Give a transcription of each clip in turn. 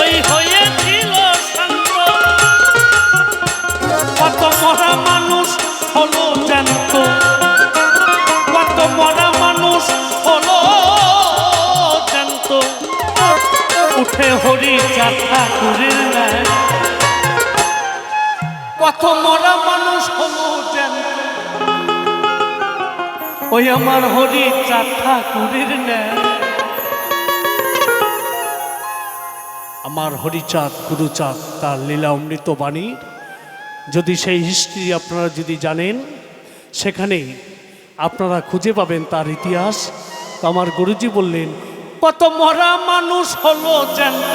ওই হয়েছিল শান্ত কত মরা মানুষ হলো জানত। কত মরা মানুষ হলো জানত। উঠে হরি যাত্রা করিল না কত মরা মানুষ হলো জানত। ওই আমার হরি চার ঠাকুরের ন্যায়। আমার হরিচাঁদ, গুরুচাঁদ, তার লীলা অমৃত বাণী। যদি সেই হিস্ট্রি আপনারা যদি জানেন, সেখানে আপনারা খুঁজে পাবেন তার ইতিহাস। তো আমার গুরুজি বললেন, কত মরা মানুষ হলো জ্যান্ত।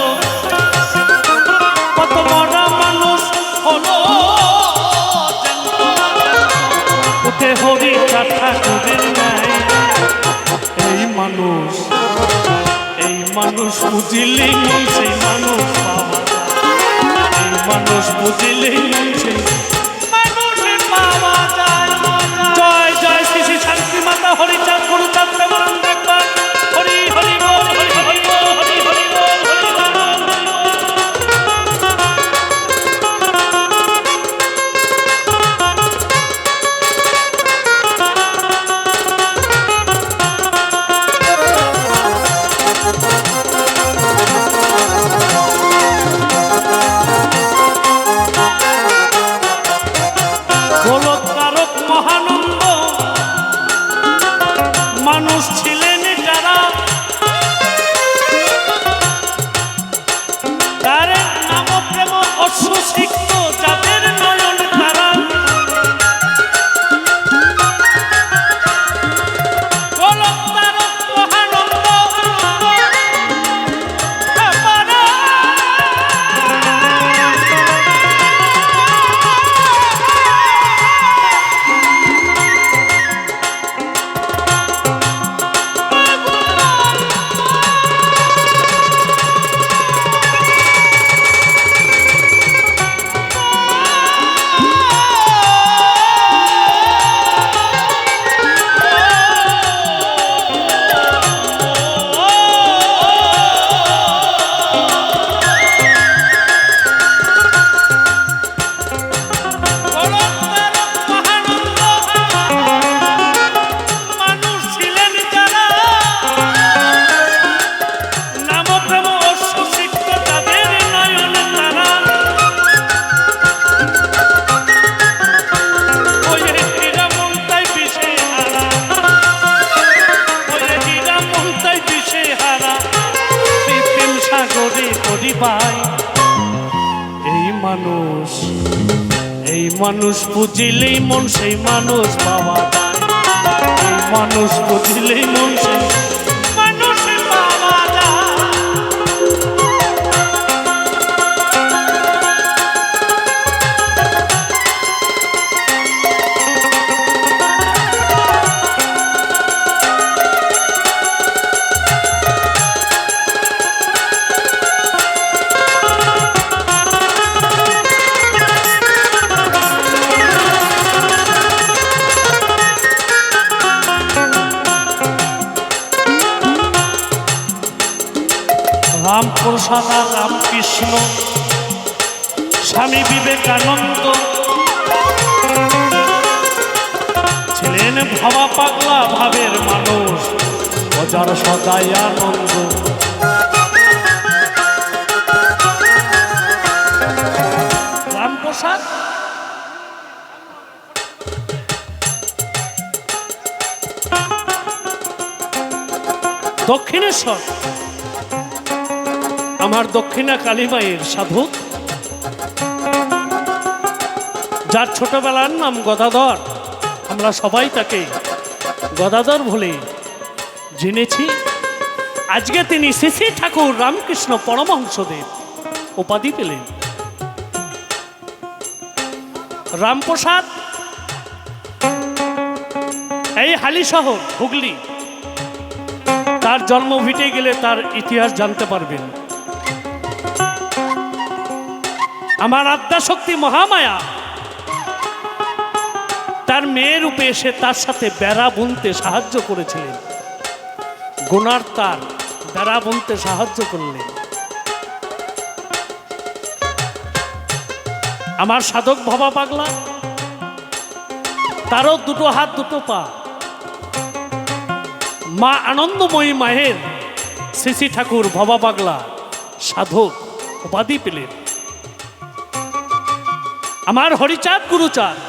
কত মরা মানুষ হলো উঠে হরি কথা করেন নাই। এই মানুষ মানুষ বুঝিলে মন সেই মানুষ মানুষ বুঝিলে মন সেই মানুষে পাওয়া যায়। জয় জয়, শ্রী শান্তি মাতা, হরিচাঁদ গুরুচাঁদ মানুষ বুঝিলেই মন সেই মানুষ যায়। মানুষ বুঝিলেই মন সেই রামপ্রসাদ রামকৃষ্ণ স্বামী বিবেকানন্দ। ছিলেন ভাবা পাগলা ভাবের মানুষ অজার সদাই আনন্দ। রামপ্রসাদ? দক্ষিণেশ্বর? আমার দক্ষিণা কালীমায়ের সাধক যার ছোটবেলার নাম গদাধর, আমরা সবাই তাকে গদাধর বলে জেনেছি। আজকে তিনি শ্রী ঠাকুর রামকৃষ্ণ পরমহংসদেব উপাধি পেলেন। রামপ্রসাদ, এই হালি শহর হুগলি, তার জন্ম ভিটে গেলে তার ইতিহাস জানতে পারবেন। আমার আদ্যাশক্তি মহামায়া। তার মেয়ে রূপে এসে তার সাথে বেড়া বুনতে সাহায্য করেছিলেন। গোনার তার বেড়া বুনতে সাহায্য করলেন। আমার সাধক ভবা পাগলা, তারও দুটো হাত, দুটো পা। মা আনন্দময়ী মায়ের শ্রী ঠাকুর ভবা পাগলা সাধক উপাধি পেলেন। আমার হরিচাঁদ গুরুচাঁদ।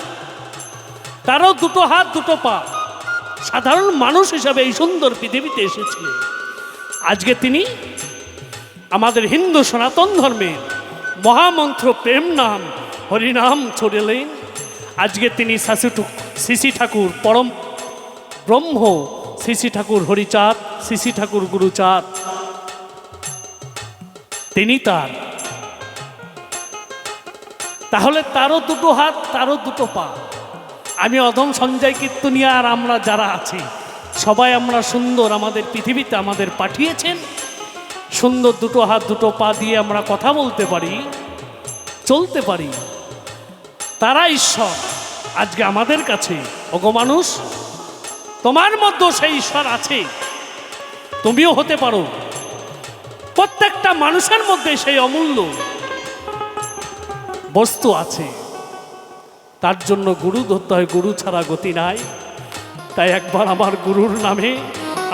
তারও দুটো হাত, দুটো পা। সাধারণ মানুষ হিসাবে এই সুন্দর পৃথিবীতে এসেছিলেন আজকে তিনি আমাদের হিন্দু সনাতন ধর্মের মহামন্ত্র প্রেম নাম, হরিনাম ছড়িলেন। আজকে তিনি শাশু শিশি ঠাকুর পরম ব্রহ্ম, শিশি ঠাকুর হরিচাঁদ, শিশি ঠাকুর গুরুচাঁদ। তিনি তার তাহলে তারও দুটো হাত, তারও দুটো পা। আমি অধম সঞ্জয় কীর্তনিয়া আর আমরা যারা আছি, সবাই আমরা সুন্দর আমাদের পৃথিবীতে আমাদের পাঠিয়েছেন। সুন্দর দুটো হাত, দুটো পা দিয়ে আমরা কথা বলতে পারি, চলতে পারি। তারা ঈশ্বর, আজকে আমাদের কাছে। ওগো মানুষ, তোমার মধ্যে সেই ঈশ্বর আছে। তুমিও হতে পারো। প্রত্যেকটা মানুষের মধ্যে সেই অমূল্য। বস্তু আছে। তার জন্য গুরু ধরতে হয়, গুরু ছাড়া গতি নাই। তাই একবার আমার গুরুর নামে,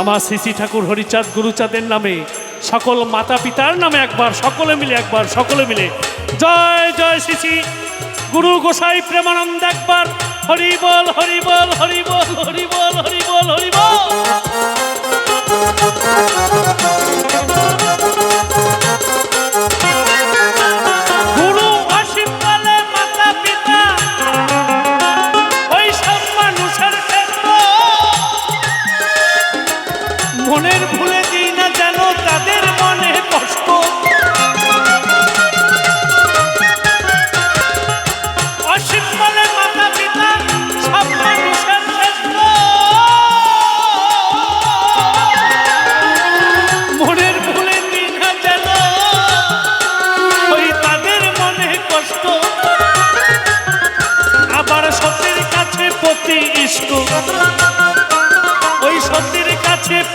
আমার শ্রী ঠাকুর হরিচাঁদ গুরুচাঁদের নামে, সকল মাতা পিতার নামে একবার, সকলে মিলে একবার, সকলে মিলে, জয় জয় শ্রী গুরু গোসাই প্রেমানন্দ একবার, হরি বল হরি বল হরি বল হরি বল হরি বল হরি বল।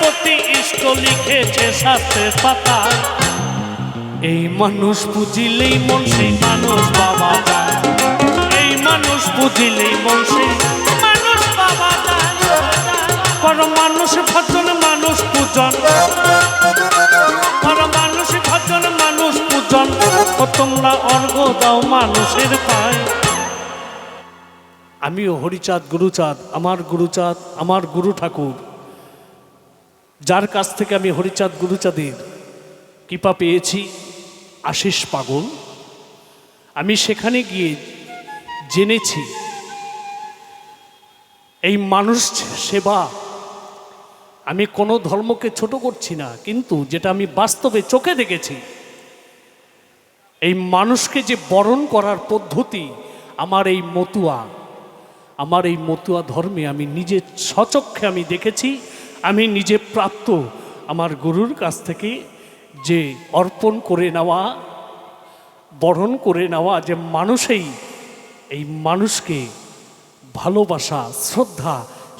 প্রতি ইষ্ট লিখেছে শাস্ত্রের পাতায় এই মানুষ বুঝিলেই মন সেই মানুষ বাবা যায়। এই মানুষ বুঝিলেই মন সেই মানুষ বাবা যায়। কর মানুষ ভজন, মানুষ পূজন। কর মানুষ ভজন, মানুষ পূজন। তোমরা অর্ঘ দাও মানুষের পায়। আমিও হরিচাঁদ, গুরুচাঁদ, আমার গুরুচাঁদ, আমার গুরু ঠাকুর। যার কাছ থেকে আমি হরিচাঁদ গুরুচাঁদের কৃপা পেয়েছি, আশিস পাগল। আমি সেখানে গিয়ে জেনেছি, এই মানুষ সেবা আমি কোনো ধর্মকে ছোট করছি না, কিন্তু যেটা আমি বাস্তবে চোখে দেখেছি, এই মানুষকে যে বরণ করার পদ্ধতি আমার এই মতুয়া, আমার এই মতুয়া ধর্মে আমি নিজের সচক্ষে আমি দেখেছি আমি নিজে প্রাপ্ত আমার গুরুর কাছ থেকে যে অর্পণ করে নেওয়া, বরণ করে নেওয়া যে মানুষেই এই মানুষকে ভালোবাসা, শ্রদ্ধা,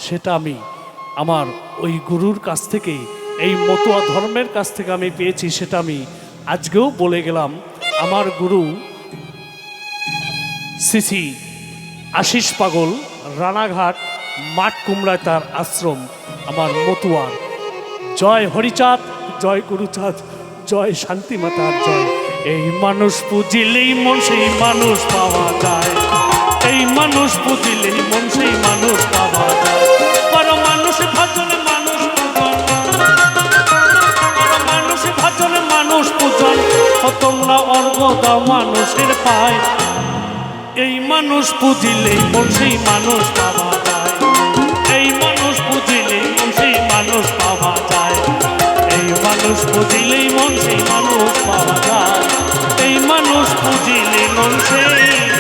সেটা আমি আমার ওই গুরুর কাছ থেকে, এই মতুয়া ধর্মের কাছ থেকে আমি পেয়েছি, সেটা আমি আজকেও বলে গেলাম। আমার গুরু সিসি আশিস পাগল, রানাঘাট মাঠ কুমড়ায় তার আশ্রম, আমার মতুয়ার। জয় হরিচাঁদ, জয় গুরুচাঁদ, জয় শান্তি মাতার জয়। এই মানুষ পুজিলেই মন সেই মানুষ পাওয়া যায়। এই মানুষ পুজিলেই মন সেই মানুষ পাওয়া যায়। মানুষের পায়। এই মানুষ বুঝিলেই মন সেই মানুষ পাওয়া যায়। মানুষ পাওয়া যায়। এই মানুষ বুঝিলেই মন, সেই মানুষ পাওয়া যায়। এই মানুষ বুঝিলে মন, সেই